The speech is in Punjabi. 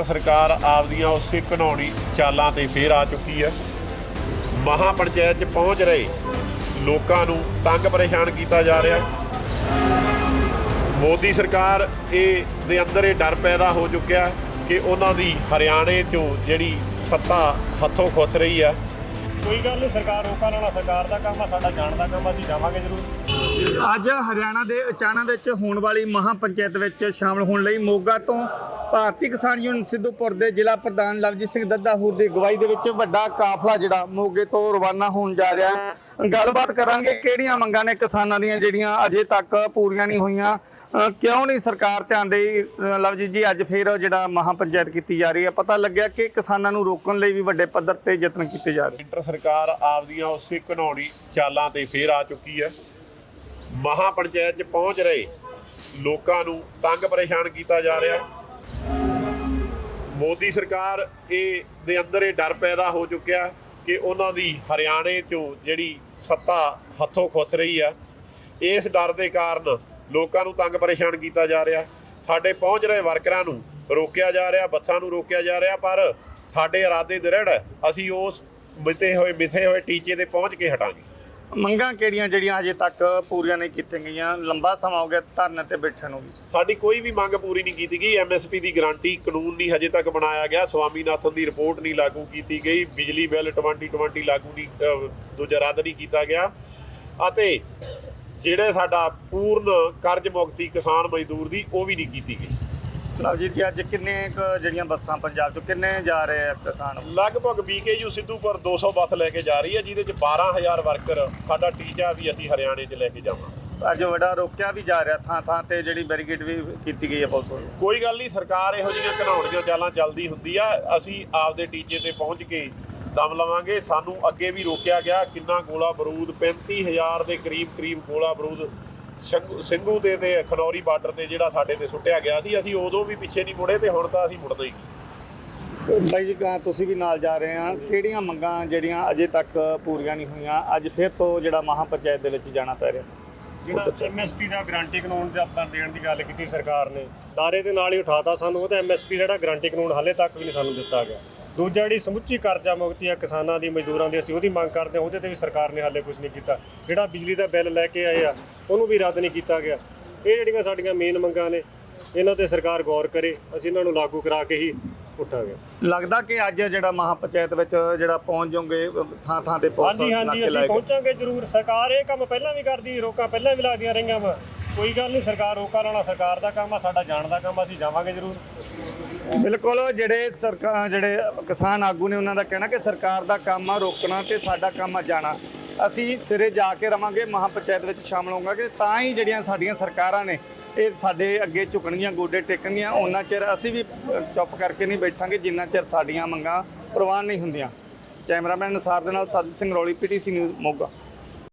ਸੈਂਟਰ ਸਰਕਾਰ ਆਪਦੀਆਂ ਉਸੇ ਘਨੌਣੀ ਚਾਲਾਂ ਤੇ ਫੇਰ ਆ ਚੁੱਕੀ ਹੈ। ਮਹਾ ਪੰਚਾਇਤ 'ਚ ਪਹੁੰਚ ਰਹੇ ਲੋਕਾਂ ਨੂੰ ਤੰਗ ਪਰੇਸ਼ਾਨ ਕੀਤਾ ਜਾ ਰਿਹਾ ਮੋਦੀ ਸਰਕਾਰ ਇਹ ਦੇ ਅੰਦਰ ਇਹ ਡਰ ਪੈਦਾ ਹੋ ਚੁੱਕਿਆ ਕਿ ਉਹਨਾਂ ਦੀ ਹਰਿਆਣੇ 'ਚੋਂ ਜਿਹੜੀ ਸੱਤਾ ਹੱਥੋਂ ਖੁੱਸ ਰਹੀ ਹੈ। ਕੋਈ ਗੱਲ ਨਹੀਂ ਸਰਕਾਰ ਰੋਕਣ ਵਾਲਾ ਸਰਕਾਰ ਦਾ ਕੰਮ ਆ ਸਾਡਾ ਜਾਣ ਦਾ ਕੰਮ ਆ, ਅਸੀਂ ਜਾਵਾਂਗੇ ਜ਼ਰੂਰ। ਅੱਜ ਹਰਿਆਣਾ ਦੇ ਅਚਾਨਾ ਵਿੱਚ ਹੋਣ ਵਾਲੀ ਮਹਾ ਪੰਚਾਇਤ ਵਿੱਚ ਸ਼ਾਮਲ ਹੋਣ ਲਈ ਮੋਗਾ ਤੋਂ ਭਾਰਤੀ ਕਿਸਾਨ ਯੂਨੀਅਨ ਸਿੱਧੂਪੁਰ ਦੇ ਜ਼ਿਲ੍ਹਾ ਪ੍ਰਧਾਨ ਲਵਜੀਤ ਸਿੰਘ ਦੱਦਾਹੂਰ ਦੀ ਅਗਵਾਈ ਦੇ ਵਿੱਚ ਵੱਡਾ ਕਾਫਲਾ ਜਿਹੜਾ ਮੋਗੇ ਤੋਂ ਰਵਾਨਾ ਹੋਣ ਜਾ ਰਿਹਾ ਹੈ। ਗੱਲਬਾਤ ਕਰਾਂਗੇ ਕਿਹੜੀਆਂ ਮੰਗਾਂ ਨੇ ਕਿਸਾਨਾਂ ਦੀਆਂ ਜਿਹੜੀਆਂ ਅਜੇ ਤੱਕ ਪੂਰੀਆਂ ਨਹੀਂ ਹੋਈਆਂ। ਕਿਉਂ ਨਹੀਂ ਸਰਕਾਰ ਧਿਆਨ ਦੇ ਲਵਜੀਤ ਜੀ, ਅੱਜ ਫੇਰ ਜਿਹੜਾ ਮਹਾ ਪੰਚਾਇਤ ਕੀਤੀ ਜਾ ਰਹੀ ਹੈ, ਪਤਾ ਲੱਗਿਆ ਕਿ ਕਿਸਾਨਾਂ ਨੂੰ ਰੋਕਣ ਲਈ ਵੀ ਵੱਡੇ ਪੱਧਰ ਤੇ ਯਤਨ ਕੀਤੇ ਜਾ ਰਹੇ ਸੈਂਟਰ ਸਰਕਾਰ ਆਪਦੀਆਂ ਉਸੇ ਘਨੌਣੀ ਚਾਲਾਂ ਤੇ ਫੇਰ ਆ ਚੁੱਕੀ ਹੈ। ਮਹਾ ਪੰਚਾਇਤ 'ਚ ਪਹੁੰਚ ਰਹੇ ਲੋਕਾਂ ਨੂੰ ਤੰਗ ਪਰੇਸ਼ਾਨ ਕੀਤਾ ਜਾ ਰਿਹਾ ਹੈ। ਮੋਦੀ ਸਰਕਾਰ ਇਹ ਦੇ ਅੰਦਰ ਇਹ ਡਰ ਪੈਦਾ ਹੋ ਚੁੱਕਿਆ ਕਿ ਉਹਨਾਂ ਦੀ ਹਰਿਆਣੇ 'ਚੋਂ ਜਿਹੜੀ ਸੱਤਾ ਹੱਥੋਂ ਖੁੱਸ ਰਹੀ ਆ, ਇਸ ਡਰ ਦੇ ਕਾਰਨ ਲੋਕਾਂ ਨੂੰ ਤੰਗ ਪਰੇਸ਼ਾਨ ਕੀਤਾ ਜਾ ਰਿਹਾ। ਸਾਡੇ ਪਹੁੰਚ ਰਹੇ ਵਰਕਰਾਂ ਨੂੰ ਰੋਕਿਆ ਜਾ ਰਿਹਾ, ਬੱਸਾਂ ਨੂੰ ਰੋਕਿਆ ਜਾ ਰਿਹਾ, ਪਰ ਸਾਡੇ ਇਰਾਦੇ ਦ੍ਰਿੜ ਅਸੀਂ ਉਸ ਮਿੱਥੇ ਹੋਏ ਮਿੱਥੇ ਹੋਏ ਟੀਚੇ ਤੇ ਪਹੁੰਚ ਕੇ ਹਟਾਂਗੇ। ਮੰਗਾਂ ਕਿਹੜੀਆਂ ਜਿਹੜੀਆਂ ਅਜੇ ਤੱਕ ਪੂਰੀਆਂ ਨਹੀਂ ਕੀਤੀਆਂ ਗਈਆਂ? ਲੰਬਾ ਸਮਾਂ ਹੋ ਗਿਆ ਧਰਨੇ ਤੇ ਬੈਠਣ ਨੂੰ ਵੀ। ਸਾਡੀ ਕੋਈ ਵੀ ਮੰਗ ਪੂਰੀ ਨਹੀਂ ਕੀਤੀ ਗਈ। ਐਮਐਸਪੀ ਦੀ ਗਾਰੰਟੀ ਕਾਨੂੰਨ ਨਹੀਂ ਹਜੇ ਤੱਕ ਬਣਾਇਆ ਗਿਆ। ਸਵਾਮੀਨਾਥਨ ਦੀ ਰਿਪੋਰਟ ਨਹੀਂ ਲਾਗੂ ਕੀਤੀ ਗਈ। ਬਿਜਲੀ ਬਿੱਲ 2020 ਲਾਗੂ ਨਹੀਂ ਦੂਜਾ ਰੱਦ ਨਹੀਂ ਕੀਤਾ ਗਿਆ। ਅਤੇ ਜਿਹੜੇ ਸਾਡਾ ਪੂਰਨ ਕਰਜ਼ ਮੁਕਤੀ ਕਿਸਾਨ ਮਜ਼ਦੂਰ ਦੀ ਉਹ ਵੀ ਨਹੀਂ ਕੀਤੀ ਗਈ। ਲਵਜੀਤ ਜੀ ਅੱਜ ਕਿੰਨੇ ਕੁ ਜਿਹੜੀਆਂ ਬੱਸਾਂ ਪੰਜਾਬ ਚੋਂ ਕਿੰਨੇ ਜਾ ਰਹੇ ਆ ਕਿਸਾਨ? ਲਗਭਗ ਬੀਕੇਯੂ ਸਿੱਧੂਪੁਰ 200 ਬੱਸ ਲੈ ਕੇ ਜਾ ਰਹੀ ਹੈ ਜਿਹਦੇ ਚ 12000 ਵਰਕਰ ਸਾਡਾ ਟੀਚਾ ਵੀ ਅਸੀਂ ਹਰਿਆਣੇ 'ਚ ਲੈ ਕੇ ਜਾਵਾਂਗੇ ਅੱਜ ਵੱਡਾ ਰੋਕਿਆ ਵੀ ਜਾ ਰਿਹਾ ਥਾਂ ਥਾਂ ਤੇ ਜਿਹੜੀ ਬੈਰੀਕੇਡ ਵੀ ਕੀਤੀ ਗਈ ਹੈ ਪੁਲਿਸ ਵੱਲੋਂ। ਕੋਈ ਗੱਲ ਨਹੀਂ ਸਰਕਾਰ ਇਹੋ ਜਿਹੀਆਂ ਘਨਾਉਣੀਆਂ ਚਾਲਾਂ ਚੱਲਦੀ ਹੁੰਦੀ ਆ। ਅਸੀਂ ਆਪਦੇ ਟੀਚੇ ਤੇ ਪਹੁੰਚ ਕੇ ਦਮ ਲਵਾਂਗੇ। ਸਾਨੂੰ ਅੱਗੇ ਵੀ ਰੋਕਿਆ ਗਿਆ ਕਿੰਨਾ ਗੋਲਾ ਬਰੂਦ 35000 ਦੇ ਕਰੀਬ ਕਰੀਬ ਗੋਲਾ ਬਰੂਦ ਸੰਘੂ- ਸਿੰਘੂ ਦੇ ਤੇ ਖਨੌਰੀ ਬਾਰਡਰ ਤੇ ਜਿਹੜਾ ਸਾਡੇ ਤੇ ਸੁੱਟਿਆ ਗਿਆ ਸੀ ਅਸੀਂ ਉਦੋਂ ਵੀ ਪਿੱਛੇ ਨਹੀਂ ਮੁੜੇ ਤੇ ਹੁਣ ਤਾਂ ਅਸੀਂ ਮੁੜਦੇ ਹੀ ਨਹੀਂ। ਬਾਈ ਜੀ ਕਹਾਂ ਤੁਸੀਂ ਵੀ ਨਾਲ ਜਾ ਰਹੇ ਆ ਕਿਹੜੀਆਂ ਮੰਗਾਂ ਜਿਹੜੀਆਂ ਅਜੇ ਤੱਕ ਪੂਰੀਆਂ ਨਹੀਂ ਹੋਈਆਂ? ਅੱਜ ਫਿਰ ਤੋਂ ਜਿਹੜਾ ਮਹਾ ਪੰਚਾਇਤ ਦੇ ਵਿੱਚ ਜਾਣਾ ਪੈ ਰਿਹਾ। ਜਿਹੜਾ ਐਮਐਸਪੀ ਦਾ ਗਾਰੰਟੀ ਕਾਨੂੰਨ ਤੇ ਆਪਾਂ ਦੇਣ ਦੀ ਗੱਲ ਕੀਤੀ ਸਰਕਾਰ ਨੇ ਦਾਰੇ ਦੇ ਨਾਲ ਹੀ ਉਠਾਤਾ ਸਾਨੂੰ ਉਹਦਾ ਐਮਐਸਪੀ ਜਿਹੜਾ ਗਾਰੰਟੀ ਕਾਨੂੰਨ ਹਾਲੇ ਤੱਕ ਵੀ ਨਹੀਂ ਸਾਨੂੰ ਦਿੱਤਾ ਗਿਆ। ਦੂਜਾ ਜਿਹੜੀ ਸਮੁੱਚੀ ਕਰਜ਼ਾ ਮੁਕਤੀ ਆ ਕਿਸਾਨਾਂ ਦੀ ਮਜ਼ਦੂਰਾਂ ਦੀ ਅਸੀਂ ਉਹਦੀ ਮੰਗ ਕਰਦੇ ਹਾਂ ਉਹਦੇ ਤੇ ਵੀ ਸਰਕਾਰ ਨੇ ਹਾਲੇ ਕੁਝ ਨਹੀਂ ਕੀਤਾ। ਜਿਹੜਾ ਬਿਜਲੀ ਦਾ ਬਿੱਲ ਲੈ ਕੇ ਆਏ ਆ ਉਹਨੂੰ ਵੀ ਰੱਦ ਨਹੀਂ ਕੀਤਾ ਗਿਆ। ਇਹ ਜਿਹੜੀਆਂ ਸਾਡੀਆਂ ਮੇਨ ਮੰਗਾਂ ਨੇ ਇਹਨਾਂ ਤੇ ਸਰਕਾਰ ਗੌਰ ਕਰੇ ਅਸੀਂ ਇਹਨਾਂ ਨੂੰ ਲਾਗੂ ਕਰਾ ਕੇ ਹੀ ਉੱਠਾਂਗੇ। ਲੱਗਦਾ ਕਿ ਅੱਜ ਜਿਹੜਾ ਮਹਾ ਪੰਚਾਇਤ ਵਿੱਚ ਜਿਹੜਾ ਪਹੁੰਚ ਜਾਓਗੇ ਥਾਂ ਥਾਂ ਤੇ ਪੁਲਿਸ ਹਾਂਜੀ ਹਾਂਜੀ ਅਸੀਂ। ਪਹੁੰਚਾਂਗੇ ਜ਼ਰੂਰ। ਸਰਕਾਰ ਇਹ ਕੰਮ ਪਹਿਲਾਂ ਵੀ ਕਰਦੀ ਰੋਕਾਂ ਪਹਿਲਾਂ ਵੀ ਲੱਗਦੀਆਂ ਰਹੀਆਂ ਵਾ। ਕੋਈ ਗੱਲ ਨਹੀਂ ਸਰਕਾਰ ਰੋਕਾਂ ਵਾਲਾ ਸਰਕਾਰ ਦਾ ਕੰਮ ਆ ਸਾਡਾ ਜਾਣ ਦਾ ਕੰਮ ਆ, ਅਸੀਂ ਜਾਵਾਂਗੇ ਜ਼ਰੂਰ। ਬਿਲਕੁਲ ਜਿਹੜੇ ਸਰਕਾਰ ਜਿਹੜੇ ਕਿਸਾਨ ਆਗੂ ਨੇ ਉਹਨਾਂ ਦਾ ਕਹਿਣਾ ਕਿ ਸਰਕਾਰ ਦਾ ਕੰਮ ਆ ਰੋਕਣਾ ਤੇ ਸਾਡਾ ਕੰਮ ਆ ਜਾਣਾ। ਅਸੀਂ ਸਿਰੇ ਜਾ ਕੇ ਰਵਾਂਗੇ ਮਹਾ ਪੰਚਾਇਤ ਵਿੱਚ ਸ਼ਾਮਲ ਹੋਵਾਂਗੇ ਤਾਂ ਹੀ ਜਿਹੜੀਆਂ ਸਾਡੀਆਂ ਸਰਕਾਰਾਂ ਨੇ ਇਹ ਸਾਡੇ ਅੱਗੇ ਝੁਕਣਗੀਆਂ, ਗੋਡੇ ਟੇਕਣਗੀਆਂ, ਉਹਨਾਂ ਚਿਰ ਅਸੀਂ ਵੀ ਚੁੱਪ ਕਰਕੇ ਨਹੀਂ ਬੈਠਾਂਗੇ, ਜਿੰਨਾ ਚਿਰ ਸਾਡੀਆਂ ਮੰਗਾਂ ਪ੍ਰਵਾਨ ਨਹੀਂ ਹੁੰਦੀਆਂ। ਕੈਮਰਾਮੈਨ ਅਨਸਾਰ ਦੇ ਨਾਲ ਸਾਜid ਸਿੰਘ ਰੌਲੀ, ਪੀਟੀਸੀ ਨਿਊਜ਼, ਮੋਗਾ।